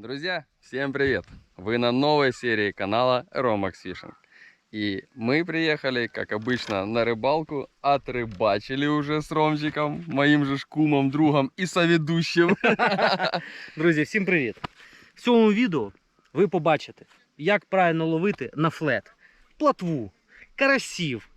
Друзья, всем привет! Вы на новой серии канала Romax Fishing. И мы приехали, как обычно, на рыбалку, отрыбачили уже с Ромчиком, моим же шкумом, другом и соведущим. Друзі, всім привіт! В цьому відео ви побачите, як правильно ловити на флет, платву, карасів,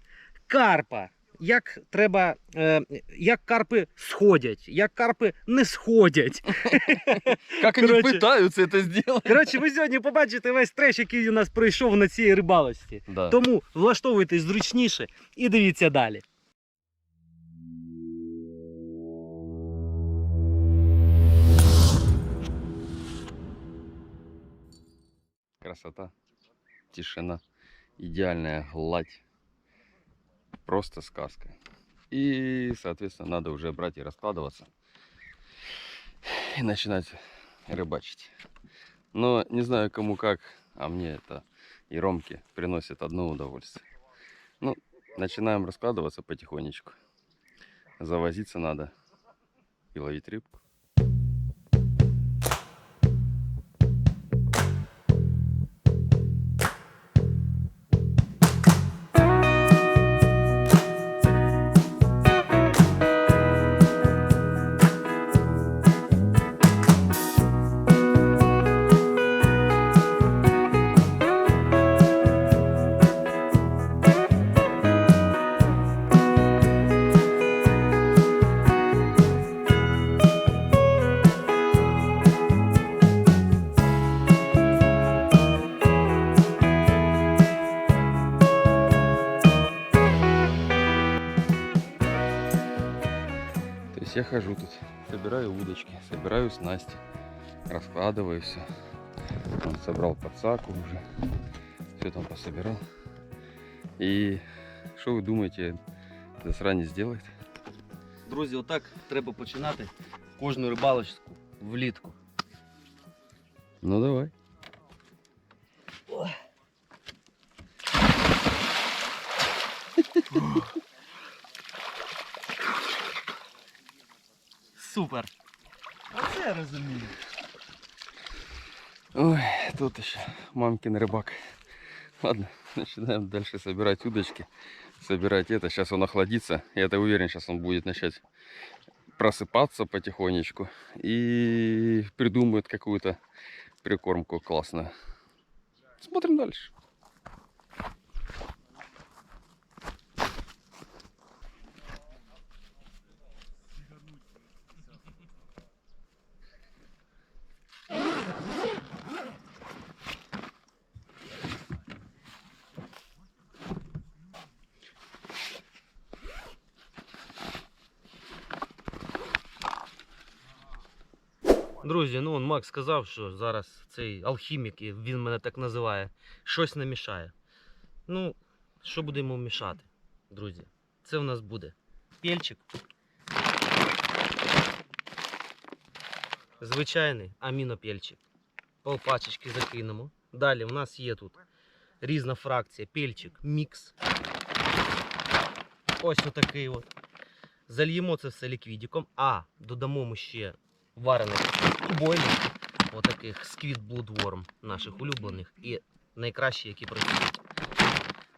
карпа, як треба, е, як карпи сходять, як карпи не сходять. Как они Короче. пытаются это сделать. Коротше, ви сьогодні побачите весь треш, який у нас пройшов на цій рибалості. Да. Тому влаштовуйтесь зручніше і дивіться далі. Красота, тишина, идеальная гладь. Просто сказка. И, соответственно, надо уже брать и раскладываться. И начинать рыбачить. Но не знаю кому как, а мне это и Ромке приносит одно удовольствие. Ну, начинаем раскладываться потихонечку. Завозиться надо и ловить рыбку. Я хожу тут, собираю удочки, собираю снасти, раскладываю все. Он собрал подсаку уже, все там пособирал. И что вы думаете, засранец сделает? Друзі, отак треба починати кожну рибалочку влітку. Ну давай. Супер! Оце я розумію. Ой, тут еще мамкин рыбак. Ладно, начинаем дальше собирать удочки. Собирать это. Сейчас он охладится. Я это уверен, сейчас он будет начать просыпаться потихонечку. И придумает какую-то прикормку классную. Смотрим дальше. Друзі, ну он Макс сказав, що зараз цей алхімік, і він мене так називає, щось намішає. Ну, що будемо мішати, друзі? Це в нас буде пельчик. Звичайний амінопельчик. Полпачечки закинемо. Далі у нас є тут різна фракція, пельчик, мікс. Ось отакий от. Зальємо це все ліквідіком, а додамо ми ще варених бойлів, отаких сквіт Bloodworm наших улюблених і найкращі, які працюють.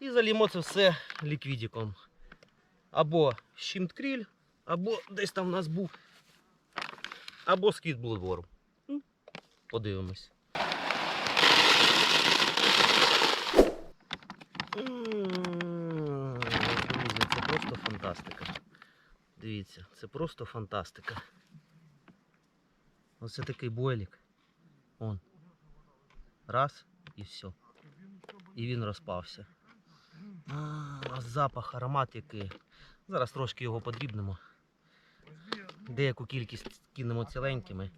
І залімо це все ліквідіком. Або щімткріль, або десь там в нас був, або сквіт Bloodworm. Ну, Подивимось. Друзі, це просто фантастика. Дивіться, це просто фантастика. Оце такий бойлік. Он. Раз і все. І він розпався. А, запах, аромат який. Зараз трошки його подрібнемо. Деяку кількість кинемо ціленькими,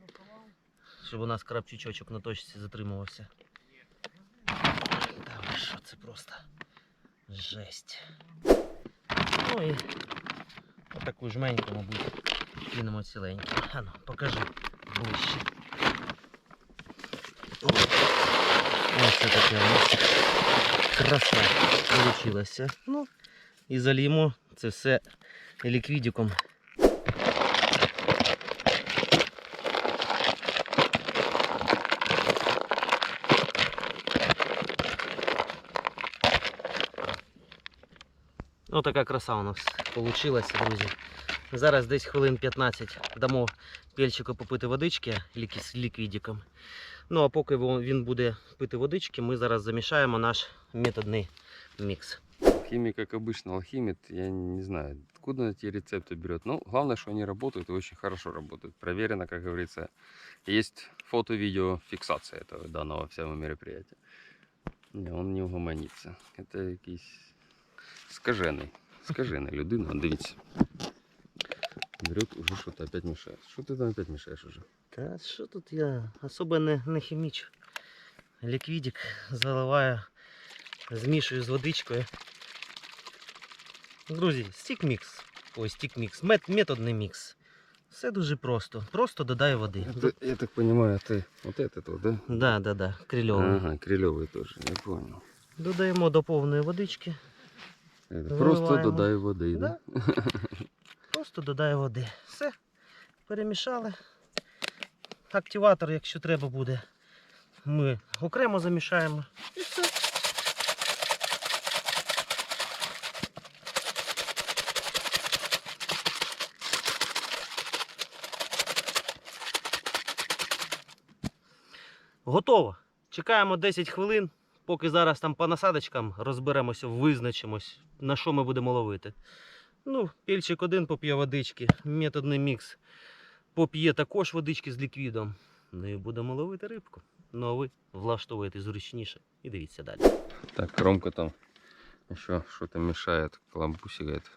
щоб у нас крапчучочок на точці затримувався. Та що, це просто жесть. Ну і отаку жменьку, мабуть, кинемо ціленьку. Ану, покажи Ось. Ось це таке у нас краса вийшлася. Ну, і заліємо це все ліквідіком. Ну, така краса у нас получилась, друзі. Зараз десь хвилин 15 дамо пельчику попити водички ліки- з ліквідиком. Ну а поки во- він буде пити водички, ми зараз замішаємо наш методний мікс. Химик, как обычно, алхимит, я не знаю, откуда он эти рецепты берет. Ну, главное, что они работают и очень хорошо работают. Проверено, как говорится. Есть фото-видео фиксация этого данного всего мероприятия. Не, он не угомонится. Это якийсь скажений. Скажений людина. Он, Дивіться. Берет уже что-то опять мешает. Что ты там опять мешаешь уже? Та що тут я особо не, не хімічу. Ліквідик заливаю, змішую з водичкою. Друзі, стік мікс. Ой, стік мікс. Мет, методний мікс. Все дуже просто. Просто додаю води. Это, я так понимаю, ты вот этот вот, да? Да, да, да, крильовий. Ага, крилевый тоже, я понял. Додаємо до повної водички. Это просто Виливаємо. додай воды, да? Просто додаю води. Все. Перемішали. Активатор, якщо треба буде, ми окремо замішаємо. І все. Готово. Чекаємо 10 хвилин, поки зараз там по насадочкам розберемося, визначимось, на що ми будемо ловити. Ну, пільчик один поп'є водички, методний мікс поп'є також водички з ліквідом. Ну і будемо ловити рибку. Ну а ви влаштовуєте зручніше і дивіться далі. Так, Ромка там еще что-то мешает, каламбусигает.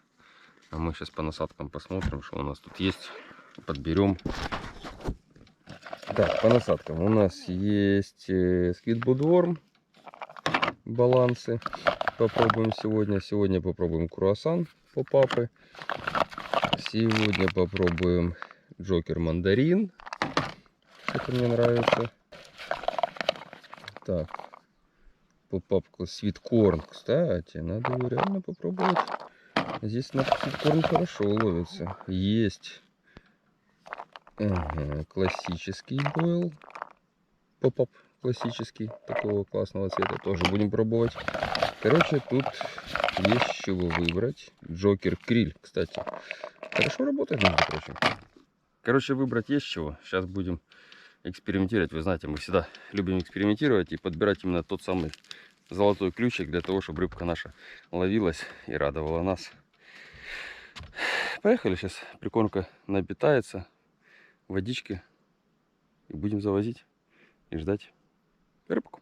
А мы сейчас по насадкам посмотрим, что у нас тут есть. Подберем. Так, по насадкам у нас есть э, сквидбудворм, балансы. Попробуем сегодня. Сегодня попробуем круассан По папы. Сегодня попробуем Джокер мандарин. Что-то мне нравится. Так, попапку свиткорн, кстати, надо его реально попробовать. Здесь на свиткорн хорошо ловится. Есть Ага, классический бойл. Поп-ап классический, такого классного цвета. Тоже будем пробовать. Короче, тут есть с чего выбрать. Джокер Криль, кстати. Хорошо работает, между прочим. Короче, выбрать есть чего. Сейчас будем экспериментировать. Вы знаете, мы всегда любим экспериментировать и подбирать именно тот самый золотой ключик для того, чтобы рыбка наша ловилась и радовала нас. Поехали, сейчас прикормка напитается, водички и будем завозить и ждать рыбку.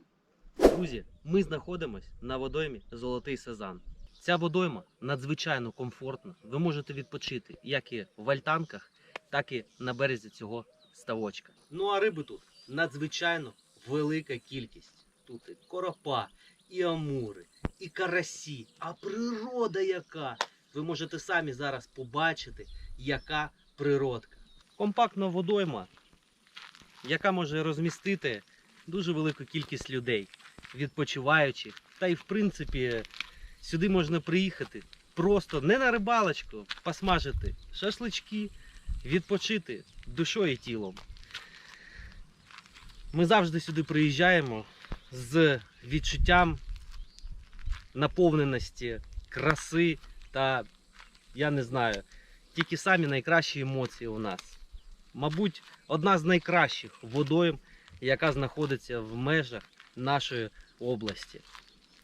Друзі, ми знаходимось на водоймі Золотий Сезан. Ця водойма надзвичайно комфортна. Ви можете відпочити як і в альтанках, так і на березі цього ставочка. Ну а риби тут надзвичайно велика кількість. Тут і коропа, і амури, і карасі, а природа яка! Ви можете самі зараз побачити, яка природка. Компактна водойма, яка може розмістити дуже велику кількість людей, відпочиваючих. Та й в принципі сюди можна приїхати просто не на рибалочку, посмажити шашлички, відпочити душою і тілом. Ми завжди сюди приїжджаємо з відчуттям наповненості, краси та, я не знаю, тільки самі найкращі емоції у нас. Мабуть, одна з найкращих водойм, яка знаходиться в межах нашої області.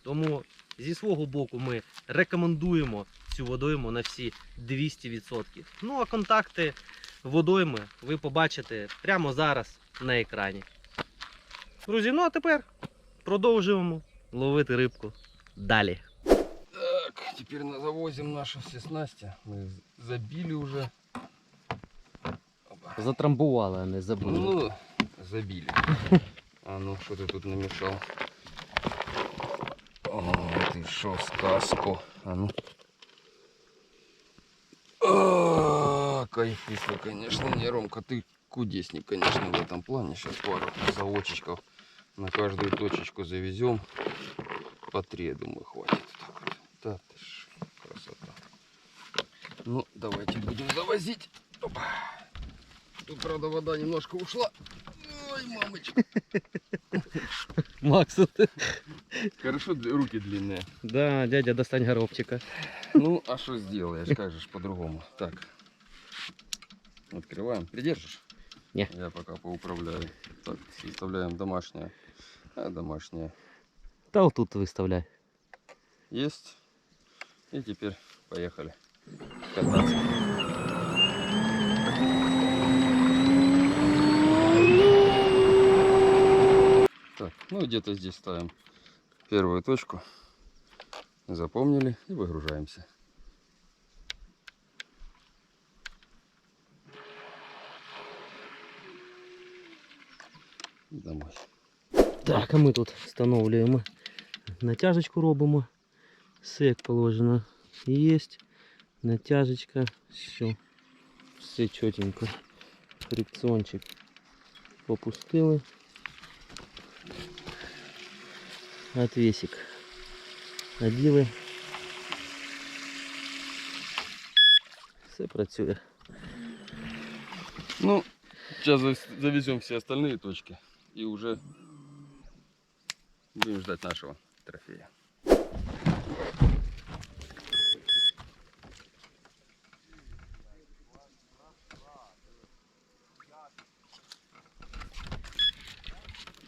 Тому зі свого боку ми рекомендуємо цю водойму на всі 200%. Ну а контакти водойми ви побачите прямо зараз на екрані. Друзі, ну а тепер продовжуємо ловити рибку далі. Так, теперь на- завозим наши все снасти. Мы забили уже. Опа. Затрамбували, а не Ну, забили. А ну, что ты тут намешал? Ты шо, сказку. А ну. А, Кайфушка, конечно, не, Ромка, ты кудесник, конечно, в этом плане. Сейчас пару заводчиков на каждую точечку завезем. По три, думаю, хватит. Так вот. Да ты ж, красота. Ну, давайте будем завозить. Опа. Тут, правда, вода немножко ушла. Ой, мамочка. Макс, Хорошо руки длинные. Да, дядя, достань горобчика. Ну, а что сделаешь, как же по-другому. Так. Открываем. Придержишь? Не. Я пока поуправляю. Так, составляем домашнее. А, домашнее. Та отут виставляй. Есть. И теперь поехали кататься. Так, ну где-то здесь ставим первую точку. Запомнили и выгружаемся. І домой. Так, а ми тут встановлюємо. Натяжечку робимо. Все як положено. Єсть. Натяжечка. Все. Все чотенько. Фрикціончик попустили. Отвесик. Оділи. Все працює. Ну, сейчас зав- завезем все остальные точки и уже будем ждать нашего трофея.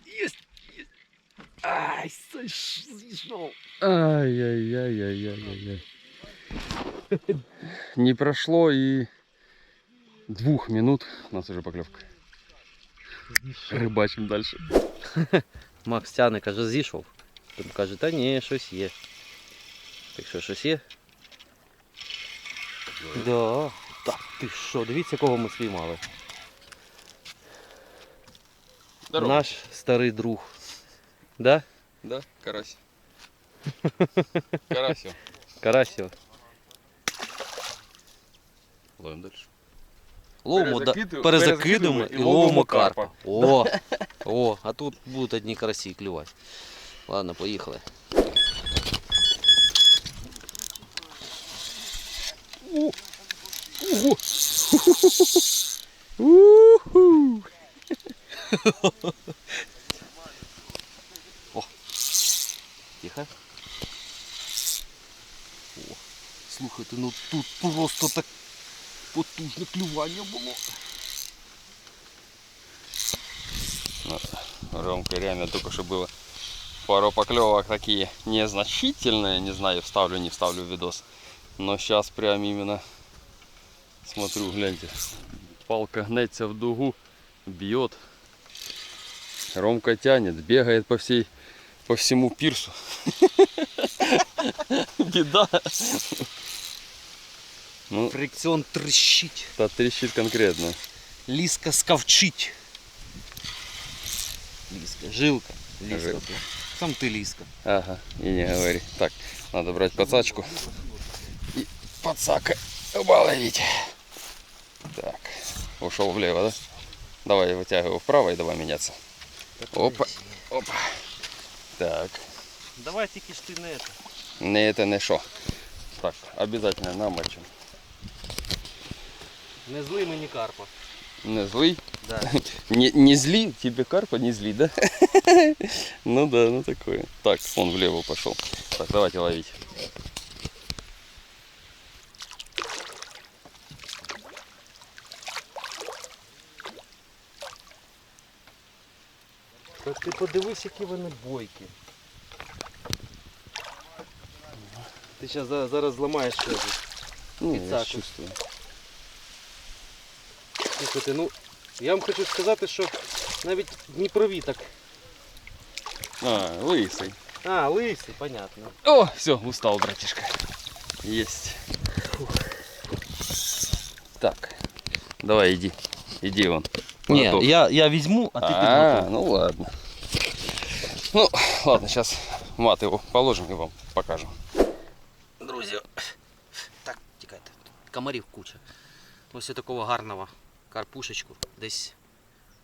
Есть, есть. Ай, сошел. Ай-яй-яй-яй-яй-яй. Не прошло и двух минут. У нас уже поклевка. Рыбачим дальше. Макс тяне, каже, зійшов. Він каже, та ні, щось є. Так що щось є? Да. Так, ти що, дивіться, кого ми спіймали. Здорово. Наш старий друг. Да? Да, карась. Карасю. Карасів. Ловим дальше. Ловимо, да, Перезакидуємо- перезакидуємо і і ловимо карпа. О, о, а тут будуть одні карасі клювати. Ладно, поїхали. Уху. Тихо. О, слухайте, ну тут просто так потужне клювання було. Ромка реально только что было пару поклевок такие незначительные. Не знаю, вставлю, не вставлю видос. Но сейчас прям именно смотрю, гляньте. Палка гнется в дугу, бьет. Ромка тянет, бегает по всей, по всему пирсу. Беда. Ну, Фрикціон трещить, та трещит конкретно. ліска скавчить. Ліска, жилка. Ліска. Жилка. ти. Сам ти ліска. Ага, и не говори. Так, надо брать подсачку. И подсака ловить. Так, ушел влево, да? Давай вытягивай вправо и давай меняться. Опа. Опа. Так, Давай тільки ж ти не це. не это не шо. Так, обязательно намочим. Не зли мені карпа. Не злый. Да. Не, не зли, тебе карпа не зли, да? Ну да, ну такое. Так, он влево пошел. Так, давайте ловить. Та ти подивись, які вони бойкі. Ти зараз, зараз зламаєш щось. Ну, я чувствую. Слухайте, ну я вам хочу сказати, що навіть Дніпрові так. А, лысый. А, лисий, понятно. О, все, устал, братишка. Есть. Так, давай иди. Иди вон. Ні, я, я візьму, а ти А, підготуй. ну ладно. Ладно, сейчас мат его положим и вам покажем. Друзі. Так, тікайте. Комарів куча. Ось такого гарного карпушечку. Десь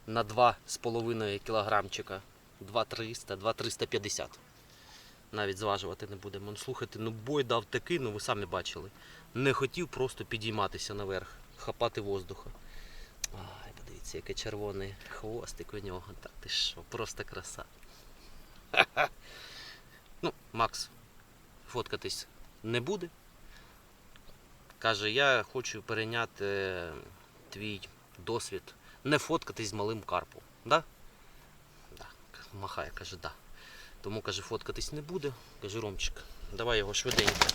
на 2,5 кілограмчика. 2,300, 2,350. Навіть зважувати не будемо. Слухайте, ну бой дав такий, ну ви самі бачили. Не хотів просто підійматися наверх, хапати воздуха. Ай, подивіться, який червоний хвостик у нього. Та ти що, просто краса. Ну, Макс фоткатись не буде. Каже, я хочу перейняти твій досвід, не фоткатись з малим карпом. Да? Да. Махає, каже, да. Тому каже, фоткатись не буде. Каже, Ромчик, давай його швиденько.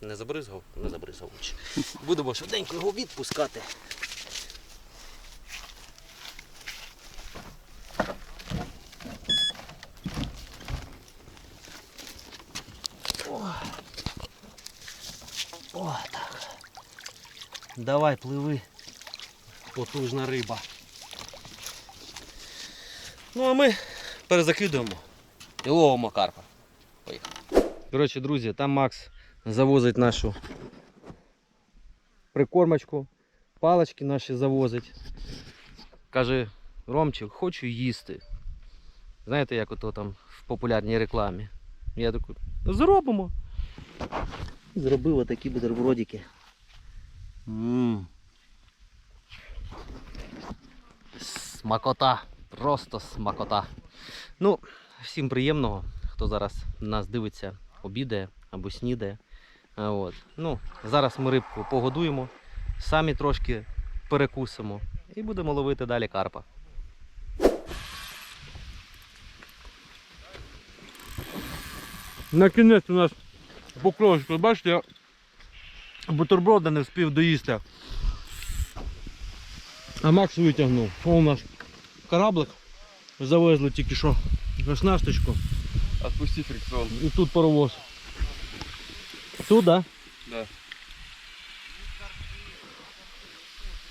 Не забризгав? Не забризгав. Будемо швиденько його відпускати. О. О, так. Давай, пливи. Потужна риба. Ну, а ми перезакидуємо і ловимо карпа. Поїхали. Коротше, друзі, там Макс завозить нашу прикормочку, палочки наші завозить. Каже, Ромчик, хочу їсти. Знаєте, як ото там в популярній рекламі. Я такий, зробимо. Зробив отакі бутербродики. Ммм. Смакота. Просто смакота. Ну, всім приємного, хто зараз нас дивиться, обідає або снідає. От. Ну, зараз ми рибку погодуємо, самі трошки перекусимо і будемо ловити далі карпа. На кінець у нас покльовочка. Бачите, я бутерброда не встиг доїсти. А Макс витягнув. О, у нас кораблик. Завезли тільки що оснасточку. Отпусти фрикцион. І тут паровоз. Тут, да? Да.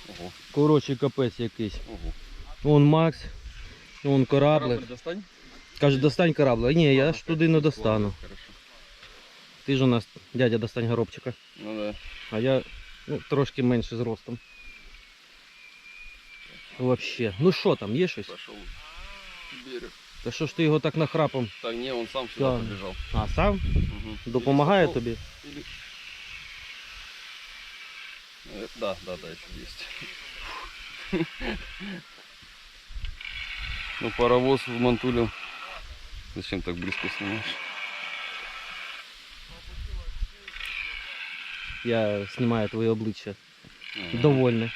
Ого, Коротше, капець якийсь. ого. Вон Макс, вон кораблик. Корабль достань? Каже, достань кораблик. Ні, я ж туди не достану. Хорошо. Ти ж у нас дядя достань горобчика. Ну да. А я ну, трошки менше з ростом. Вообще. Ну що там, є щось? Пошел. Берег. Та що ж ти його так нахрапом? Так, не, он сам сюда Да. побежал. А, сам? Угу. Допомагає тобі? Или... Э, Да, да, да, еще есть. Ну, паровоз в Мантуле. Зачем так близко снимаешь? Я знімаю твоє обличчя. Ага. Довольне.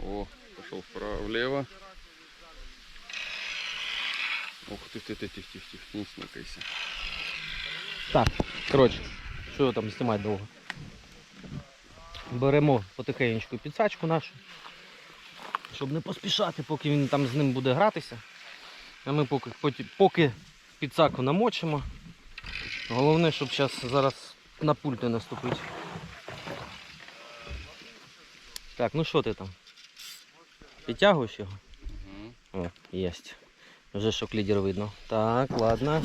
О, пошел вправо, влево. Ух ты, ты, ты, тихо, тихо, тихо, не смыкайся. Так, коротше, що там знімати довго? Беремо потихеньку підсачку нашу, щоб не поспішати, поки він там з ним буде гратися. А ми поки, поки, поки підсаку намочимо. Головне, щоб зараз, зараз на пульт не наступить. Так, ну що ти там? Підтягуєш його? Угу. О, єсть. Вже шок лідер видно. Так, ладно.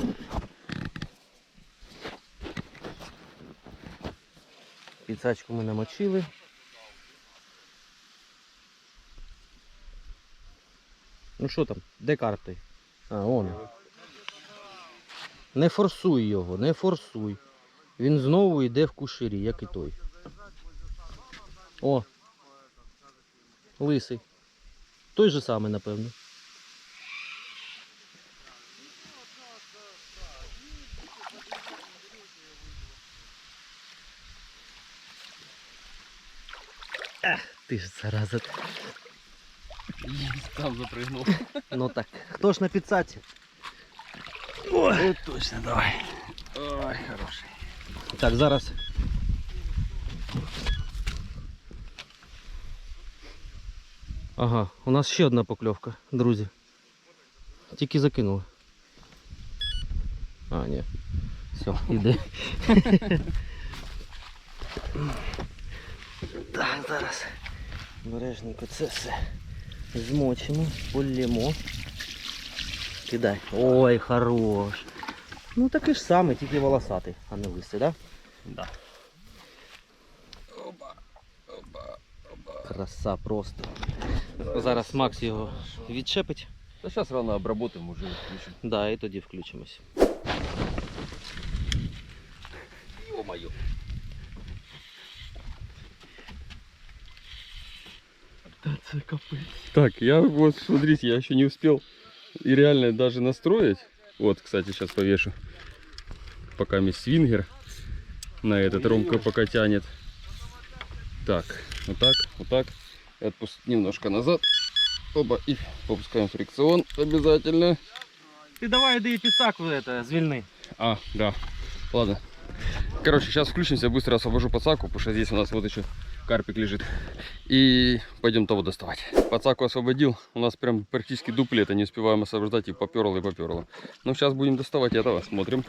Піцачку ми намочили. Ну що там? Де карти? А, он. Не форсуй його, не форсуй. Він знову йде в куширі, як і той. О. Лисий. Той же самий, напевно. Ах, ти ж зараза. Там запрыгнул. Ну так, хто ж на підсаці? Ой, точно, давай. Ой, хороший. Так, зараз. Ага, у нас ще одна покльовка, друзі. Тільки закинули. А, ні. Все, іде. так, зараз. Бережненько це все змочимо, полємо. Кидай. Ой, хорош. Ну такий ж самий, тільки волосатий, а не лисий, да? Да. Оба, оба, оба. Краса просто. Зараз Макс його відчепить, Да сейчас рано обработаем уже включим. да, і тоді включимось. Ё-моё. Так, я вот, смотрите, я еще не успел и реально даже настроить. Вот, кстати, сейчас повешу. Пока есть свингер. На этот Ромка пока тянет. Так, вот так, вот так. И отпуск- немножко назад. Оба, и попускаем фрикцион обязательно. Ти давай іди підсаку это, звільни. А, да. Ладно. Короче, сейчас включимся, быстро освобожу подсаку, потому что здесь у нас вот еще карпик лежит. И пойдем того доставать. Подсаку освободил. У нас прям практически дуплета, не успеваем освобождать и поперло, и поперло. Ну, сейчас будем доставать этого, смотрим.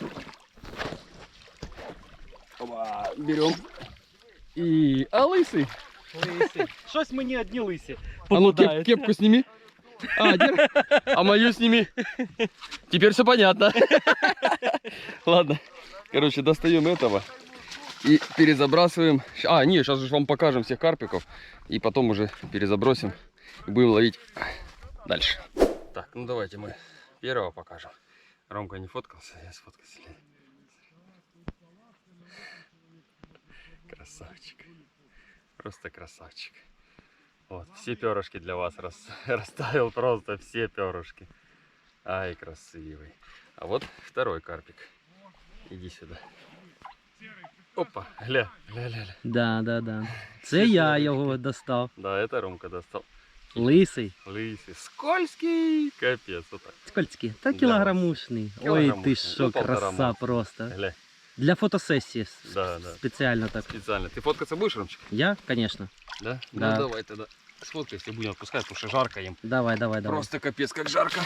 Оба, берем. И... А, лысый! Лисі. Щось мені одні лисі. А ну кеп- попадають. кепку сними. А, дер- а мою сними. Теперь все понятно. Ладно. Короче, достаем этого и перезабрасываем. Щ- А, не, сейчас же вам покажем всех карпиков. И потом уже перезабросим. И будем ловить дальше. Так, ну давайте мы первого покажем. Ромка не фоткался, я сфоткался. Красавчик. Просто красавчик. Вот, все перышки для вас рас- расставил просто все перышки. Ай, красивый. А вот второй карпик. Иди сюда. Опа, гля, гля, гля, гля. Да, да, да. Це Всі я перышки. його достав. Да, это Ромка достал. Лисий. Лысый, скользкий, капец, вот так. Скользький. Та Да. кілограмушний. Ой, Кілограмушний. ти Ну, що, полтора, краса може. просто. Гля, Для фотосесії с- Да, да. так. специально. Ты фоткаться будешь, Ромчик? Я, конечно. Да? Да. Ну давай тогда сфоткайся, будем отпускать, потому что жарко им. Давай, давай, давай. Просто капец, как жарко.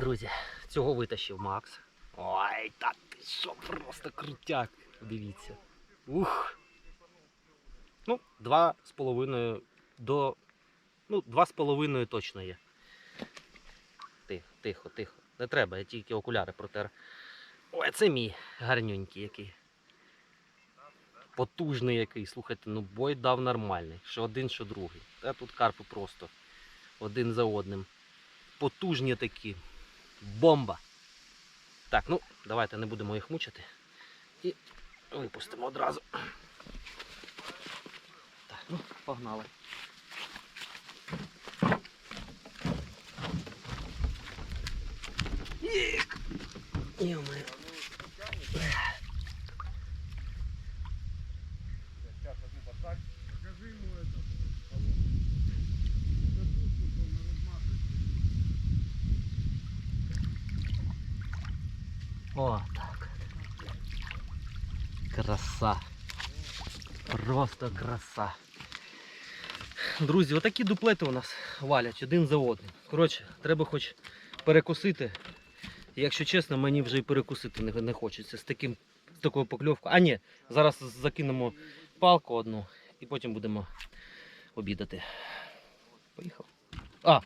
Друзі, цього витащив Макс. Ой, та ти що, просто крутяк. Дивіться. Ух. Ну, два з половиною до. Ну, два з половиною точно є. Тихо, тихо, тихо. Не треба, я тільки окуляри протер. Ой, це мій гарнюнький який. Потужний який, слухайте, ну бой дав нормальний. Що один, що другий. Та тут карпи просто один за одним. Потужні такі. Бомба. Так, ну, давайте не будемо їх мучити. І випустимо одразу. Так, ну, погнали. Йо-моє. О, так. Краса. Просто краса. Друзі, отакі дуплети у нас валять один за одним. Коротше, треба хоч перекусити. Якщо чесно, мені вже і перекусити не, не хочеться з таким з такою покльовкою. А ні, зараз закинемо палку одну і потім будемо обідати. Поїхав. А,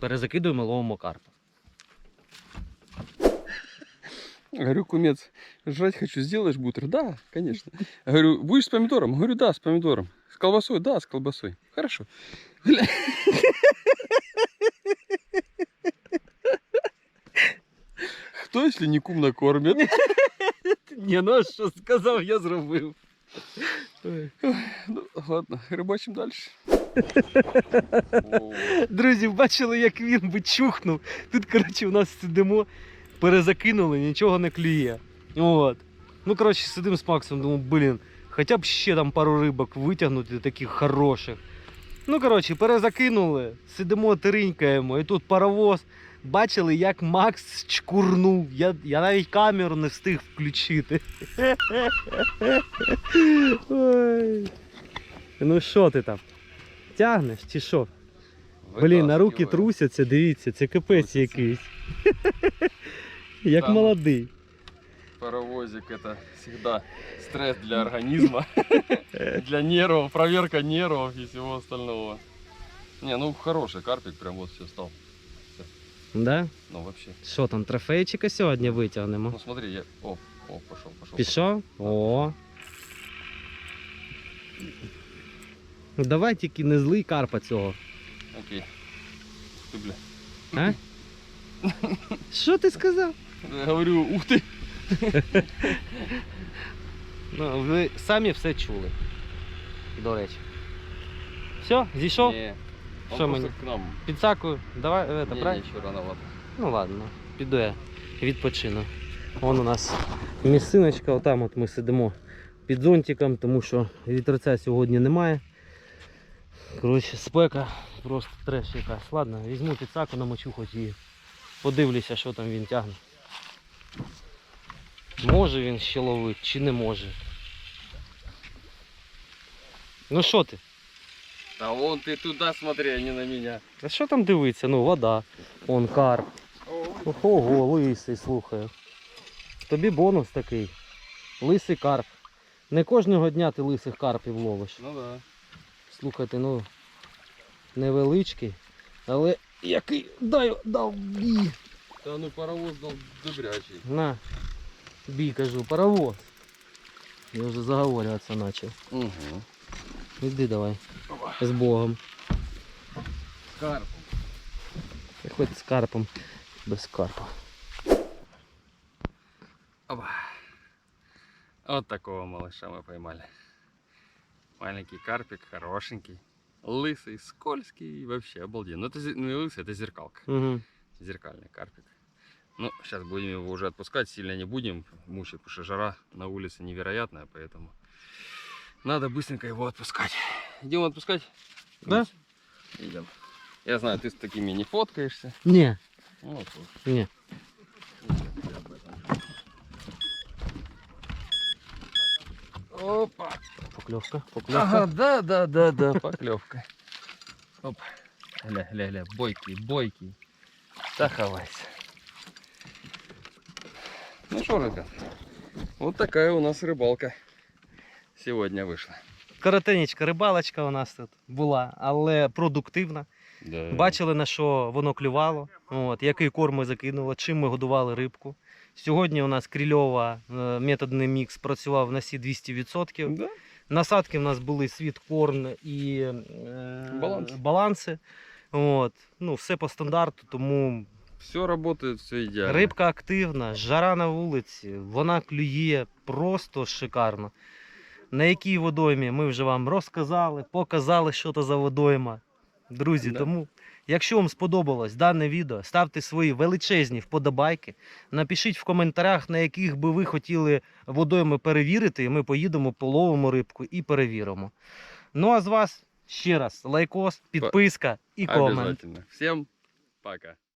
перезакидуємо ловимо карпа. Говорю, кумец, жрать хочу, сделаешь бутер? Да, конечно. Говорю, будешь с помидором? Говорю, да, с помидором. С колбасой? Да, с колбасой. Хорошо. Кто, если не кум накормит? Ні, ну а що сказав, я зробив. Ну, ладно, рыбачим дальше. Друзі, бачили, як він би чухнув. Тут, коротше, у нас сидимо, перезакинули, нічого не клює. От. Ну, коротше, сидимо з Максом, думаю, блін, хоча б ще там пару рибок витягнути, таких хороших. Ну, коротше, перезакинули, сидимо, тиринькаємо, і тут паровоз. Бачили, як Макс чкурнув. Я, я навіть камеру не встиг включити. Ой. Ну що ти там? Тягнеш чи що? Блін, на руки трусяться, дивіться, це капець якийсь. Як Да, ну. молодий. Паровозик это всегда стресс для организма, для нервов, проверка нервов и всего остального. Не, ну хороший карпик, прям вот все стал. Да? Ну вообще. Що там, трофейчика сьогодні витягнемо? Ну смотри, я... О, о, пошел, пошел. Пішов? О. Ну давай тільки не злий карпа цього. Окей. Ты, бля. А? Що ти сказав? Я говорю, ух ты. Ну, ви самі все чули. До речі. Все, зійшов? Не, он Что просто мы- к нам. Підсакую. Давай, это, Не, правильно? не, еще рановато. Ну ладно. піду я відпочину. Вон у нас місциночка, отам от ми сидимо під зонтиком, тому що вітерця сьогодні немає. Коротше, спека, просто треш якась. Ладно, візьму підсаку, намочу хоч і подивлюся, що там він тягне. Може він ще ловить чи не може. Ну що ти? Да вон ты туда смотри, а не на меня. А що там дивиться? Ну, вода, он карп. Ого, лисий, слухаю. Тобі бонус такий. Лисий карп. Не кожного дня ти лисих карпів ловиш. Ну да. Слухайте, ну невеличкий, але який дай дав бій. Да ну паровоз дал добрячий. На, бій, кажу, паровоз. Я вже заговорюватися почав. Угу. Іди давай. З Богом. Карп. І Хоч з карпом, без карпа. Опа. Вот такого малыша мы поймали. Маленький карпик, хорошенький. Лысый, скользкий, вообще обалденно. Ну это зе- ну, не лысый, это зеркалка. Угу. Зеркальный карпик. Ну, сейчас будем его уже отпускать, сильно не будем мучить, потому что жара на улице невероятная, поэтому надо быстренько его отпускать. Идем отпускать? Да? Идем. Я знаю, ты с такими не фоткаешься. Ні, Ну, вот, ні. Опа. Покльовка, покльовка. Ага, да, да, да, да, поклевка. Оп. Гля, гля, гля, бойкий, бойкий. Да хавайся. Ну что, ребят, вот такая у нас рыбалка сегодня вышла. Коротенечка рибалочка у нас тут була, але продуктивна. Да. Бачили, на що воно клювало, от, який корм ми закинули, чим ми годували рибку. Сьогодні у нас крільова е, методний мікс працював на всі 200%. Да? Насадки в нас були світкорн і е, Баланс. баланси. От. Ну, все по стандарту, тому Все работает, все идеально. рибка активна, жара на вулиці, вона клює просто шикарно. На якій водоймі ми вже вам розказали, показали, що то за водойма. Друзі, Да. тому, якщо вам сподобалось дане відео, ставте свої величезні вподобайки. Напишіть в коментарях, на яких би ви хотіли водойми перевірити, і ми поїдемо, половимо рибку і перевіримо. Ну а з вас ще раз лайкос, підписка і комент. Всем пока.